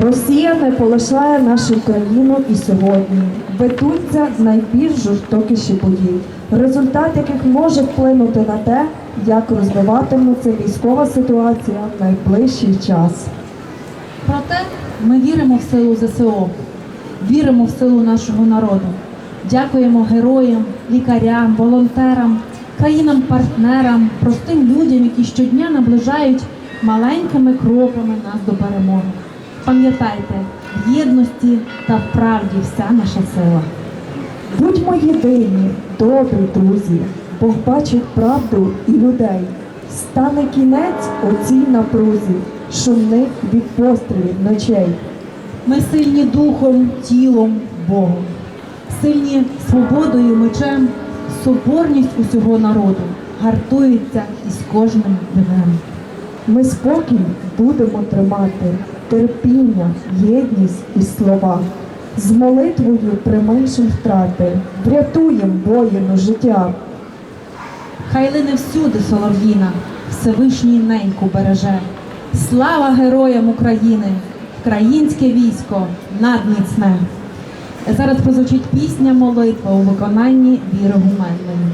Росія не полишає нашу країну і сьогодні. Ведуться найбільш жорстокіші бої, результат яких може вплинути на те, як розвиватиметься військова ситуація в найближчий час. Проте ми віримо в силу ЗСО, віримо в силу нашого народу. Дякуємо героям, лікарям, волонтерам, країнам-партнерам, простим людям, які щодня наближають маленькими кроками нас до перемоги. Пам'ятайте, в єдності та в правді вся наша сила. Будьмо єдині, добрі друзі, Бог бачить правду і людей. Стане кінець оцій напрузі, шумних від пострілів ночей. Ми сильні духом, тілом, Богом, сильні свободою, мечем, соборність усього народу гартується із кожним днем. Ми спокій будемо тримати, терпіння, єдність і слова. З молитвою применшим втрати, врятуєм воїну життя. Хай лине всюди солов'їна, Всевишній неньку береже. Слава героям України! Українське військо надміцне. Зараз прозвучить пісня молитва у виконанні Віри Гуменної.